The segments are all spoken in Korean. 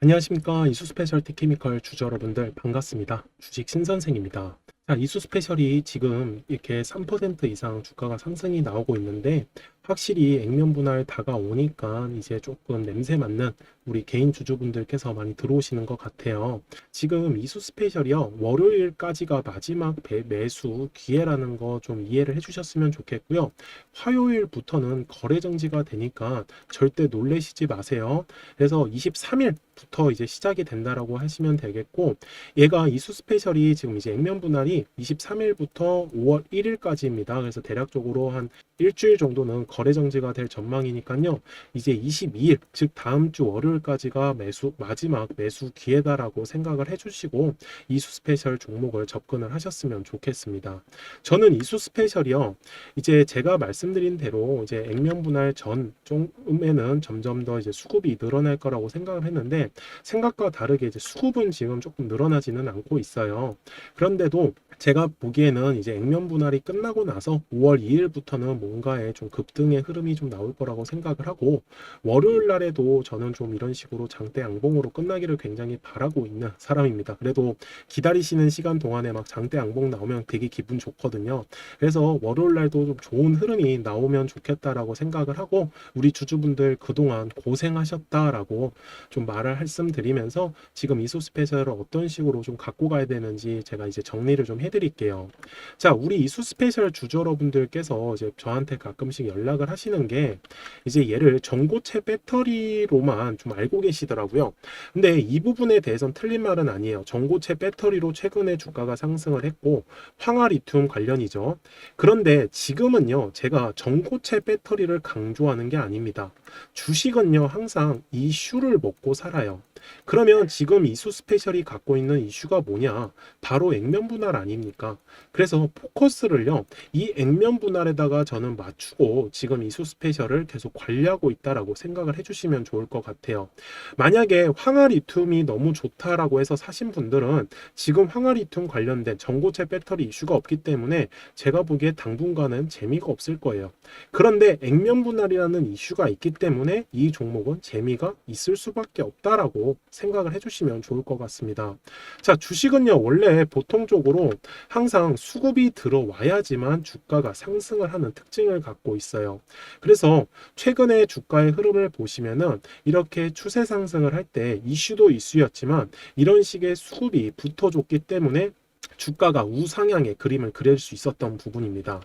안녕하십니까. 이수 스페셜티 케미컬 주주 여러분들 반갑습니다. 주식 신선생입니다. 자 이수 스페셜이 지금 이렇게 3% 이상 주가가 상승이 나오고 있는데 확실히 액면 분할 다가오니까 이제 조금 냄새 맡는 우리 개인 주주분들께서 많이 들어오시는 것 같아요. 지금 이수 스페셜이요. 월요일까지가 마지막 배- 매수 기회라는 거 좀 이해를 해주셨으면 좋겠고요. 화요일부터는 거래 정지가 되니까 절대 놀래시지 마세요. 그래서 23일부터 이제 시작이 된다라고 하시면 되겠고 얘가 이수 스페셜이 지금 이제 액면 분할이 23일부터 5월 1일까지입니다. 그래서 대략적으로 한 일주일 정도는 거래 정지가 될 전망이니까요. 이제 22일 즉 다음 주 월요일까지가 매수 마지막 매수 기회다라고 생각을 해주시고 이수 스페셜 종목을 접근을 하셨으면 좋겠습니다. 저는 이수 스페셜이요. 이제 제가 말씀드린 대로 이제 액면 분할 전 쪽에는 점점 더 이제 수급이 늘어날 거라고 생각을 했는데 생각과 다르게 이제 수급은 지금 조금 늘어나지는 않고 있어요. 그런데도 제가 보기에는 이제 액면 분할이 끝나고 나서 5월 2일부터는 뭔가의 좀 급등의 흐름이 좀 나올 거라고 생각을 하고 월요일 날에도 저는 좀 이런 식으로 장대 양봉으로 끝나기를 굉장히 바라고 있는 사람입니다. 그래도 기다리시는 시간 동안에 막 장대 양봉 나오면 되게 기분 좋거든요. 그래서 월요일 날도 좀 좋은 흐름이 나오면 좋겠다라고 생각을 하고 우리 주주분들 그동안 고생하셨다라고 좀 말을 말씀드리면서 지금 이소 스페셜을 어떤 식으로 좀 갖고 가야 되는지 제가 이제 정리를 좀 해 드릴게요. 자, 우리 이수 스페셜 주주 여러분들께서 이제 저한테 가끔씩 연락을 하시는 게 이제 얘를 전고체 배터리로만 좀 알고 계시더라고요. 근데 이 부분에 대해서는 틀린 말은 아니에요. 전고체 배터리로 최근에 주가가 상승을 했고 황화 리튬 관련이죠. 그런데 지금은요, 제가 전고체 배터리를 강조하는 게 아닙니다. 주식은요, 항상 이슈를 먹고 살아요. 그러면 지금 이수 스페셜이 갖고 있는 이슈가 뭐냐? 바로 액면 분할 아닙니까? 그래서 포커스를요, 이 액면 분할에다가 저는 맞추고 지금 이수 스페셜을 계속 관리하고 있다라고 생각을 해주시면 좋을 것 같아요. 만약에 황화 리튬이 너무 좋다라고 해서 사신 분들은 지금 황화 리튬 관련된 전고체 배터리 이슈가 없기 때문에 제가 보기에 당분간은 재미가 없을 거예요. 그런데 액면 분할이라는 이슈가 있기 때문에 이 종목은 재미가 있을 수밖에 없다라고 생각을 해주시면 좋을 것 같습니다. 자, 주식은요, 원래 보통적으로 항상 수급이 들어와야지만 주가가 상승을 하는 특징을 갖고 있어요. 그래서 최근에 주가의 흐름을 보시면은 이렇게 추세 상승을 할 때 이슈도 이슈였지만 이런 식의 수급이 붙어줬기 때문에 주가가 우상향의 그림을 그릴 수 있었던 부분입니다.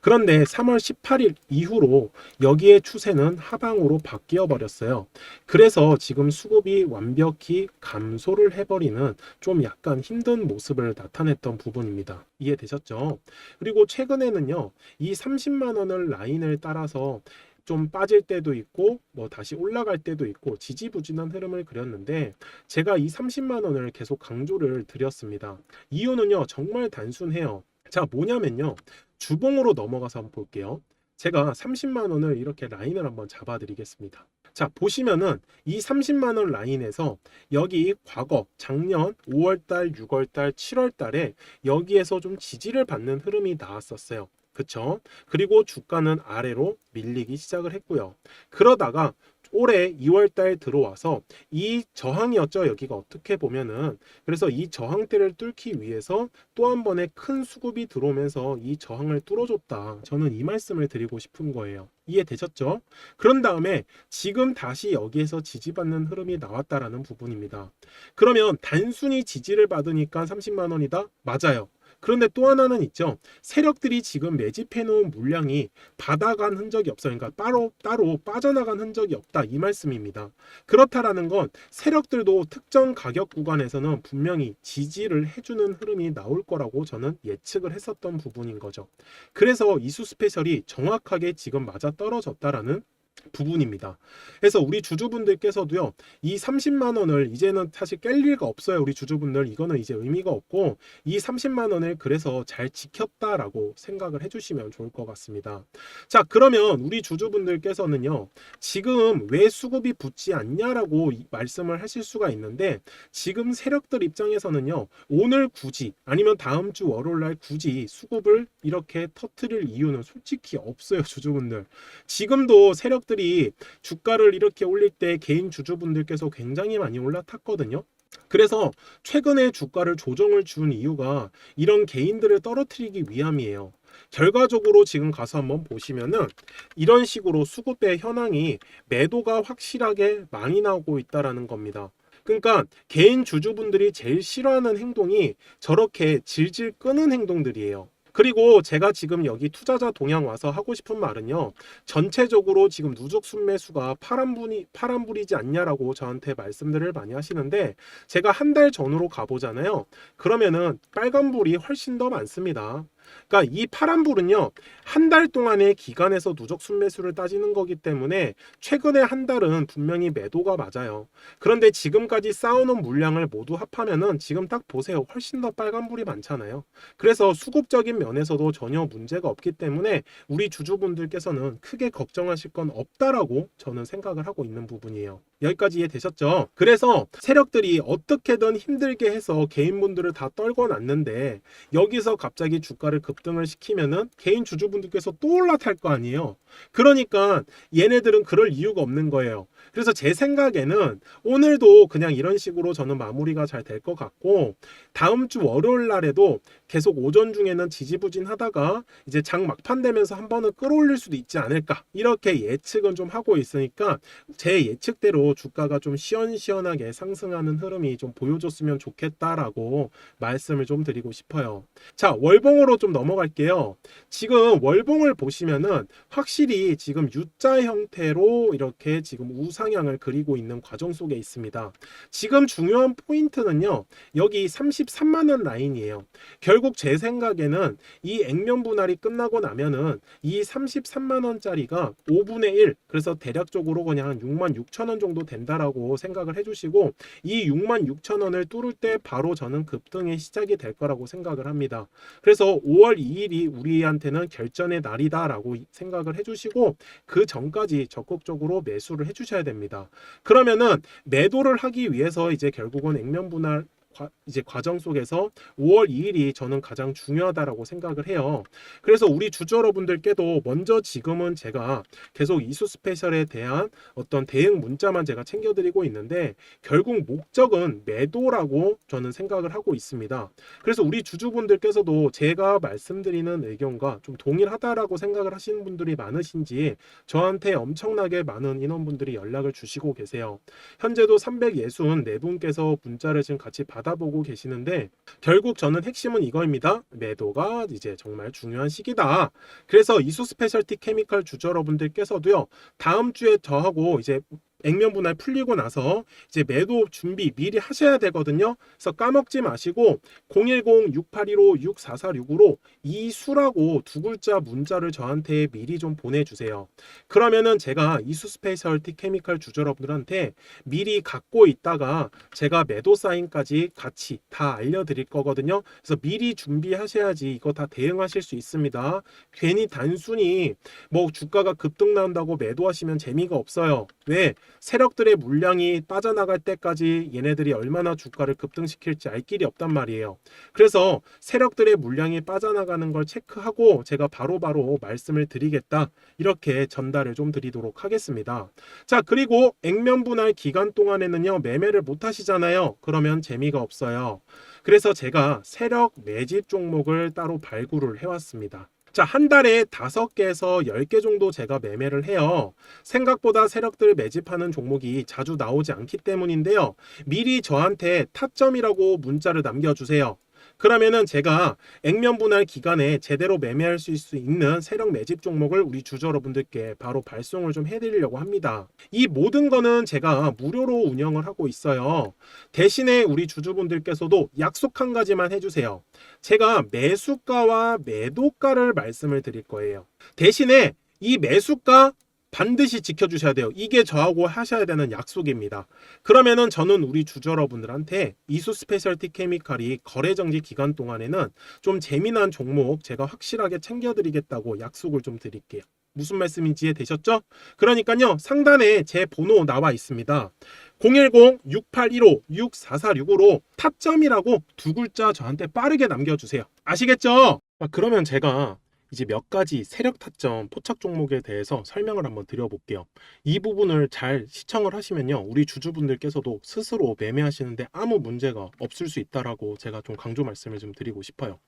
그런데 3월 18일 이후로 여기에 추세는 하방으로 바뀌어 버렸어요. 그래서 지금 수급이 완벽히 감소를 해버리는 좀 약간 힘든 모습을 나타냈던 부분입니다. 이해되셨죠? 그리고 최근에는요, 이 30만 원을 라인을 따라서 좀 빠질 때도 있고 뭐 다시 올라갈 때도 있고 지지부진한 흐름을 그렸는데 제가 이 30만 원을 계속 강조를 드렸습니다. 이유는요 정말 단순해요. 자 뭐냐면요 주봉으로 넘어가서 한번 볼게요. 제가 30만 원을 이렇게 라인을 한번 잡아 드리겠습니다. 자 보시면은 이 30만 원 라인에서 여기 과거 작년 5월달, 6월달, 7월달에 여기에서 좀 지지를 받는 흐름이 나왔었어요. 그쵸? 그리고 주가는 아래로 밀리기 시작을 했고요. 그러다가 올해 2월 달 들어와서 이 저항이었죠. 여기가 어떻게 보면은 그래서 이 저항대를 뚫기 위해서 또 한 번의 큰 수급이 들어오면서 이 저항을 뚫어줬다. 저는 이 말씀을 드리고 싶은 거예요. 이해되셨죠? 그런 다음에 지금 다시 여기에서 지지받는 흐름이 나왔다라는 부분입니다. 그러면 단순히 지지를 받으니까 30만 원이다? 맞아요. 그런데 또 하나는 있죠. 세력들이 지금 매집해 놓은 물량이 받아간 흔적이 없어요. 그러니까 따로 따로 빠져나간 흔적이 없다 이 말씀입니다. 그렇다라는 건 세력들도 특정 가격 구간에서는 분명히 지지를 해주는 흐름이 나올 거라고 저는 예측을 했었던 부분인 거죠. 그래서 이수 스페셜이 정확하게 지금 맞아 떨어졌다라는 부분입니다. 그래서 우리 주주분들께서도요, 이 30만 원을 이제는 사실 깰 리가 없어요. 우리 주주분들 이거는 이제 의미가 없고 이 30만 원을 그래서 잘 지켰다라고 생각을 해주시면 좋을 것 같습니다. 자, 그러면 우리 주주분들께서는요, 지금 왜 수급이 붙지 않냐라고 이- 말씀을 하실 수가 있는데 지금 세력들 입장에서는요, 오늘 굳이 아니면 다음 주 월요일 날 굳이 수급을 이렇게 터트릴 이유는 솔직히 없어요, 주주분들. 지금도 세력 들이 세력들이 주가를 이렇게 올릴 때 개인 주주분들께서 굉장히 많이 올라탔거든요. 그래서 최근에 주가를 조정을 준 이유가 이런 개인들을 떨어뜨리기 위함이에요. 결과적으로 지금 가서 한번 보시면은 이런 식으로 수급의 현황이 매도가 확실하게 많이 나오고 있다라는 겁니다. 그러니까 개인 주주분들이 제일 싫어하는 행동이 저렇게 질질 끄는 행동들이에요. 그리고 제가 지금 여기 투자자 동향 와서 하고 싶은 말은요. 전체적으로 지금 누적 순매수가 파란불이 파란불이지 않냐라고 저한테 말씀들을 많이 하시는데 제가 한 달 전으로 가보잖아요. 그러면은 빨간불이 훨씬 더 많습니다. 그러니까 이 파란불은요 한 달 동안의 기간에서 누적 순매수를 따지는 거기 때문에 최근에 한 달은 분명히 매도가 맞아요. 그런데 지금까지 쌓아놓은 물량을 모두 합하면은 지금 딱 보세요 훨씬 더 빨간불이 많잖아요. 그래서 수급적인 면에서도 전혀 문제가 없기 때문에 우리 주주분들께서는 크게 걱정하실 건 없다라고 저는 생각을 하고 있는 부분이에요. 여기까지 이해되셨죠? 그래서 세력들이 어떻게든 힘들게 해서 개인분들을 다 떨궈 놨는데 여기서 갑자기 주가를 급등을 시키면은 개인 주주분들께서 또 올라탈 거 아니에요. 그러니까 얘네들은 그럴 이유가 없는 거예요. 그래서 제 생각에는 오늘도 그냥 이런 식으로 저는 마무리가 잘 될 것 같고 다음 주 월요일 날에도 계속 오전 중에는 지지부진하다가 이제 장 막판 되면서 한 번은 끌어올릴 수도 있지 않을까 이렇게 예측은 좀 하고 있으니까 제 예측대로 주가가 좀 시원시원하게 상승하는 흐름이 좀 보여줬으면 좋겠다라고 말씀을 좀 드리고 싶어요. 자 월봉으로 좀 넘어갈게요. 지금 월봉을 보시면은 확실히 지금 U자 형태로 이렇게 지금 우상 향을 그리고 있는 과정 속에 있습니다. 지금 중요한 포인트는요. 여기 33만 원 라인이에요. 결국 제 생각에는 이 액면 분할이 끝나고 나면은 이 33만 원짜리가 5분의 1 그래서 대략적으로 그냥 한 6만 6천 원 정도 된다라고 생각을 해주시고 이 6만 6천 원을 뚫을 때 바로 저는 급등의 시작이 될 거라고 생각을 합니다. 그래서 5월 2일이 우리한테는 결전의 날이다라고 생각을 해주시고 그 전까지 적극적으로 매수를 해주셔야 됩니다. 그러면은 매도를 하기 위해서 이제 결국은 액면 분할 과- 이제 과정 속에서 5월 2일이 저는 가장 중요하다라고 생각을 해요. 그래서 우리 주주 여러분들께도 먼저 지금은 제가 계속 이수 스페셜에 대한 어떤 대응 문자만 제가 챙겨드리고 있는데 결국 목적은 매도라고 저는 생각을 하고 있습니다. 그래서 우리 주주분들께서도 제가 말씀드리는 의견과 좀 동일하다라고 생각을 하시는 분들이 많으신지 저한테 엄청나게 많은 인원분들이 연락을 주시고 계세요. 현재도 364분께서 문자를 지금 같이 받아 보고 계시는데 결국 저는 핵심은 이거입니다. 매도가 이제 정말 중요한 시기다. 그래서 이수 스페셜티 케미칼 주주 여러분들께서도요. 다음 주에 저하고 이제 액면 분할 풀리고 나서 이제 매도 준비 미리 하셔야 되거든요. 그래서 까먹지 마시고 010-6815-6446으로 이수라고 두 글자 문자를 저한테 미리 좀 보내주세요. 그러면은 제가 이수 스페셜티 케미칼 주주 여러분들한테 미리 갖고 있다가 제가 매도 사인까지 같이 다 알려드릴 거거든요. 그래서 미리 준비하셔야지 이거 다 대응하실 수 있습니다. 괜히 단순히 뭐 주가가 급등 나온다고 매도하시면 재미가 없어요. 왜? 세력들의 물량이 빠져나갈 때까지 얘네들이 얼마나 주가를 급등시킬지 알 길이 없단 말이에요. 그래서 세력들의 물량이 빠져나가는 걸 체크하고 제가 바로 바로 말씀을 드리겠다. 이렇게 전달을 좀 드리도록 하겠습니다. 자, 그리고 액면 분할 기간 동안에는요, 매매를 못 하시잖아요. 그러면 재미가 없어요. 그래서 제가 세력 매집 종목을 따로 발굴을 해왔습니다. 자, 한 달에 다섯 개에서 열 개 정도 제가 매매를 해요. 생각보다 세력들 매집하는 종목이 자주 나오지 않기 때문인데요. 미리 저한테 타점이라고 문자를 남겨주세요. 그러면은 제가 액면 분할 기간에 제대로 매매할 수 있는 세력 매집 종목을 우리 주주 여러분들께 바로 발송을 좀 해드리려고 합니다. 이 모든 거는 제가 무료로 운영을 하고 있어요. 대신에 우리 주주분들께서도 약속 한 가지만 해주세요. 제가 매수가와 매도가를 말씀을 드릴 거예요. 대신에 이 매수가 반드시 지켜주셔야 돼요. 이게 저하고 하셔야 되는 약속입니다. 그러면은 저는 우리 주주 여러분들한테 이수 스페셜티 케미칼이 거래 정지 기간 동안에는 좀 재미난 종목 제가 확실하게 챙겨드리겠다고 약속을 좀 드릴게요. 무슨 말씀인지 이해되셨죠? 그러니까요 상단에 제 번호 나와 있습니다. 010-6815-6446으로 타점이라고 두 글자 저한테 빠르게 남겨주세요. 아시겠죠? 아, 그러면 제가 이제 몇 가지 세력 타점 포착 종목에 대해서 설명을 한번 드려볼게요. 이 부분을 잘 시청을 하시면요. 우리 주주분들께서도 스스로 매매하시는데 아무 문제가 없을 수 있다라고 제가 좀 강조 말씀을 좀 드리고 싶어요.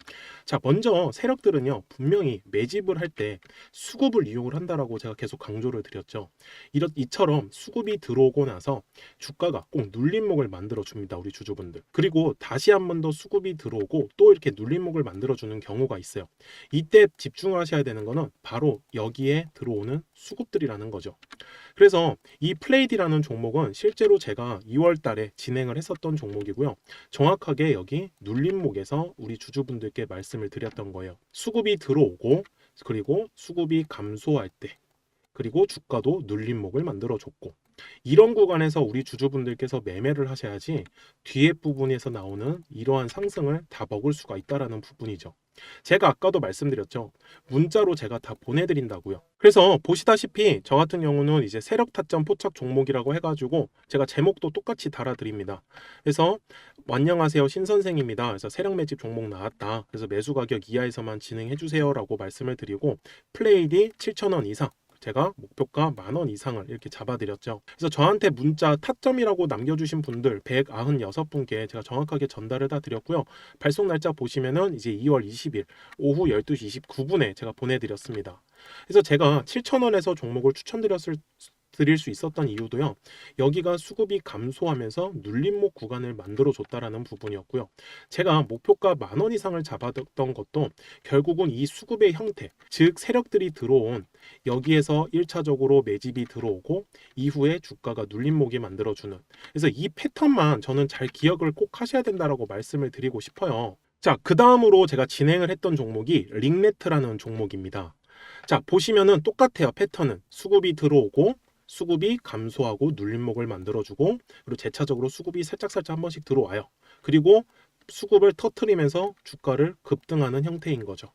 자, 먼저 세력들은요. 분명히 매집을 할 때 수급을 이용을 한다라고 제가 계속 강조를 드렸죠. 이렇 이처럼 수급이 들어오고 나서 주가가 꼭 눌림목을 만들어 줍니다. 우리 주주분들. 그리고 다시 한 번 더 수급이 들어오고 또 이렇게 눌림목을 만들어 주는 경우가 있어요. 이때 집 중하셔야 되는 거는 바로 여기에 들어오는 수급들이라는 거죠. 그래서 이 플레이디라는 종목은 실제로 제가 2월 달에 진행을 했었던 종목이고요. 정확하게 여기 눌림목에서 우리 주주분들께 말씀을 드렸던 거예요. 수급이 들어오고 그리고 수급이 감소할 때 그리고 주가도 눌림목을 만들어 줬고 이런 구간에서 우리 주주분들께서 매매를 하셔야지 뒤에 부분에서 나오는 이러한 상승을 다 먹을 수가 있다라는 부분이죠. 제가 아까도 말씀드렸죠. 문자로 제가 다 보내드린다고요. 그래서 보시다시피 저 같은 경우는 이제 세력 타점 포착 종목이라고 해가지고 제가 제목도 똑같이 달아드립니다. 그래서 안녕하세요 신 선생입니다. 그래서 세력 매집 종목 나왔다. 그래서 매수 가격 이하에서만 진행해 주세요라고 말씀을 드리고 플레이디 7,000원 이상 제가 목표가 만 원 이상을 이렇게 잡아드렸죠. 그래서 저한테 문자 타점이라고 남겨주신 분들 196분께 제가 정확하게 전달을 다 드렸고요. 발송 날짜 보시면은 이제 2월 20일 오후 12시 29분에 제가 보내드렸습니다. 그래서 제가 7,000원에서 종목을 추천드렸을 드릴 수 있었던 이유도요. 여기가 수급이 감소하면서 눌림목 구간을 만들어 줬다라는 부분이었고요. 제가 목표가 만 원 이상을 잡았던 것도 결국은 이 수급의 형태, 즉 세력들이 들어온 여기에서 1차적으로 매집이 들어오고 이후에 주가가 눌림목이 만들어주는 그래서 이 패턴만 저는 잘 기억을 꼭 하셔야 된다라고 말씀을 드리고 싶어요. 자, 그 다음으로 제가 진행을 했던 종목이 링네트라는 종목입니다. 자, 보시면은 똑같아요. 패턴은 수급이 들어오고 수급이 감소하고 눌림목을 만들어주고 그리고 재차적으로 수급이 살짝살짝 한 번씩 들어와요. 그리고 수급을 터트리면서 주가를 급등하는 형태인 거죠.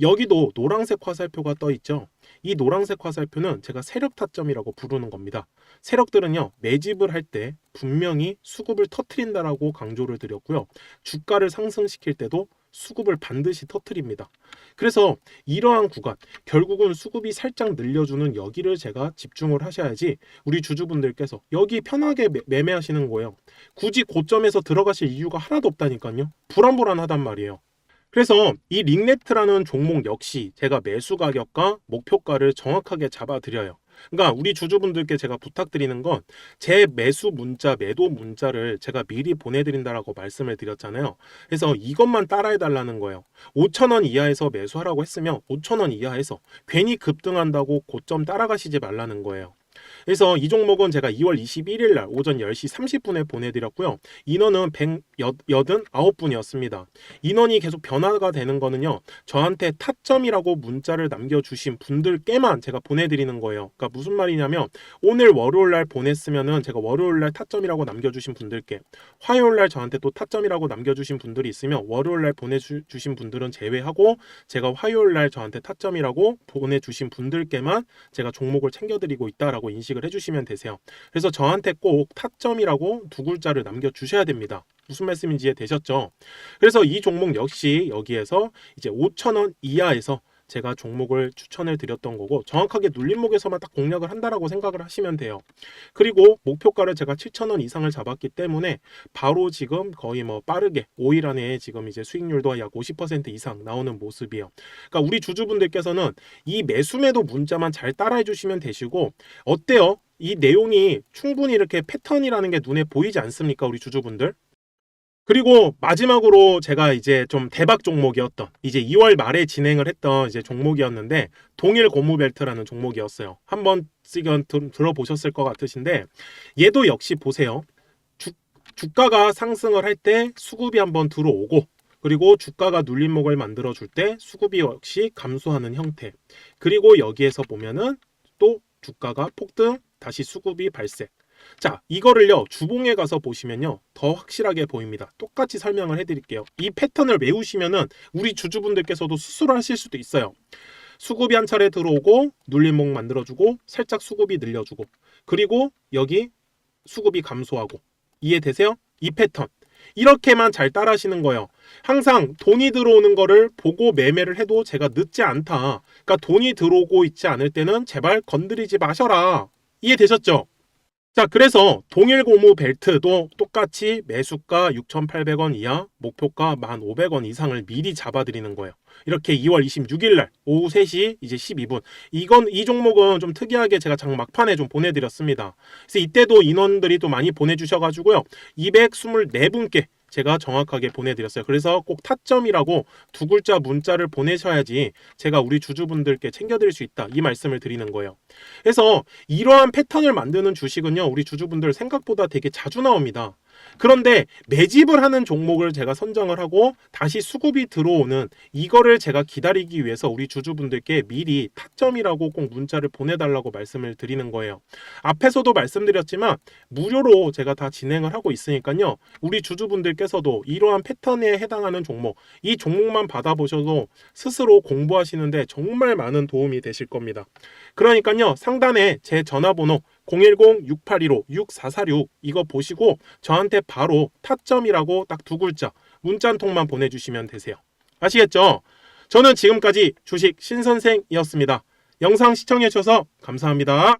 여기도 노란색 화살표가 떠 있죠. 이 노란색 화살표는 제가 세력 타점이라고 부르는 겁니다. 세력들은요, 매집을 할 때 분명히 수급을 터트린다라고 강조를 드렸고요. 주가를 상승시킬 때도 수급을 반드시 터트립니다. 그래서 이러한 구간, 결국은 수급이 살짝 늘려주는 여기를 제가 집중을 하셔야지 우리 주주분들께서 여기 편하게 매, 매매하시는 거예요. 굳이 고점에서 들어가실 이유가 하나도 없다니까요. 불안불안하단 말이에요. 그래서 이 링네트라는 종목 역시 제가 매수 가격과 목표가를 정확하게 잡아드려요. 그러니까 우리 주주분들께 제가 부탁드리는 건 제 매수 문자, 매도 문자를 제가 미리 보내드린다라고 말씀을 드렸잖아요. 그래서 이것만 따라해 달라는 거예요. 5천원 이하에서 매수하라고 했으면 5천원 이하에서 괜히 급등한다고 고점 따라가시지 말라는 거예요. 그래서 이 종목은 제가 2월 21일 날 오전 10시 30분에 보내드렸고요. 인원은 189분이었습니다. 인원이 계속 변화가 되는 거는요. 저한테 타점이라고 문자를 남겨주신 분들께만 제가 보내드리는 거예요. 그러니까 무슨 말이냐면 오늘 월요일 날 보냈으면은 제가 월요일 날 타점이라고 남겨주신 분들께 화요일 날 저한테 또 타점이라고 남겨주신 분들이 있으면 월요일 날 보내주신 분들은 제외하고 제가 화요일 날 저한테 타점이라고 보내주신 분들께만 제가 종목을 챙겨드리고 있다라고 인식을 해주시면 되세요. 그래서 저한테 꼭 타점이라고 두 글자를 남겨주셔야 됩니다. 무슨 말씀인지 이해되셨죠? 그래서 이 종목 역시 여기에서 이제 5천원 이하에서 제가 종목을 추천을 드렸던 거고 정확하게 눌림목에서만 딱 공략을 한다라고 생각을 하시면 돼요. 그리고 목표가를 제가 7,000원 이상을 잡았기 때문에 바로 지금 거의 뭐 빠르게 5일 안에 지금 이제 수익률도 약 50% 이상 나오는 모습이에요. 그러니까 우리 주주분들께서는 이 매수매도 문자만 잘 따라해 주시면 되시고 어때요? 이 내용이 충분히 이렇게 패턴이라는 게 눈에 보이지 않습니까? 우리 주주분들? 그리고 마지막으로 제가 이제 좀 대박 종목이었던 이제 2월 말에 진행을 했던 이제 종목이었는데 동일 고무벨트라는 종목이었어요. 한번 지금 들어보셨을 것 같으신데 얘도 역시 보세요. 주, 주가가 상승을 할 때 수급이 한번 들어오고 그리고 주가가 눌림목을 만들어 줄 때 수급이 역시 감소하는 형태. 그리고 여기에서 보면은 또 주가가 폭등 다시 수급이 발생. 자, 이거를요, 주봉에 가서 보시면요, 더 확실하게 보입니다. 똑같이 설명을 해드릴게요. 이 패턴을 외우시면은 우리 주주분들께서도 스스로 하실 수도 있어요. 수급이 한 차례 들어오고, 눌림목 만들어주고, 살짝 수급이 늘려주고, 그리고 여기 수급이 감소하고, 이해되세요? 이 패턴. 이렇게만 잘 따라하시는 거예요. 항상 돈이 들어오는 거를 보고 매매를 해도 제가 늦지 않다. 그러니까 돈이 들어오고 있지 않을 때는 제발 건드리지 마셔라. 이해되셨죠? 자, 그래서 동일 고무 벨트도 똑같이 매수가 6,800원 이하, 목표가 1,500원 이상을 미리 잡아드리는 거예요. 이렇게 2월 26일 날 오후 3시 이제 12분. 이건 이 종목은 좀 특이하게 제가 장 막판에 좀 보내드렸습니다. 그래서 이때도 인원들이 또 많이 보내주셔가지고요. 224분께 제가 정확하게 보내드렸어요. 그래서 꼭 타점이라고 두 글자 문자를 보내셔야지 제가 우리 주주분들께 챙겨드릴 수 있다. 이 말씀을 드리는 거예요. 그래서 이러한 패턴을 만드는 주식은요, 우리 주주분들 생각보다 되게 자주 나옵니다. 그런데 매집을 하는 종목을 제가 선정을 하고 다시 수급이 들어오는 이거를 제가 기다리기 위해서 우리 주주분들께 미리 타점이라고 꼭 문자를 보내달라고 말씀을 드리는 거예요. 앞에서도 말씀드렸지만 무료로 제가 다 진행을 하고 있으니까요. 우리 주주분들께서도 이러한 패턴에 해당하는 종목, 이 종목만 받아보셔도 스스로 공부하시는데 정말 많은 도움이 되실 겁니다. 그러니까요. 상단에 제 전화번호 010-6815-6446 이거 보시고 저한테 바로 타점이라고 딱 두 글자 문자 한 통만 보내주시면 되세요. 아시겠죠? 저는 지금까지 주식 신선생이었습니다. 영상 시청해주셔서 감사합니다.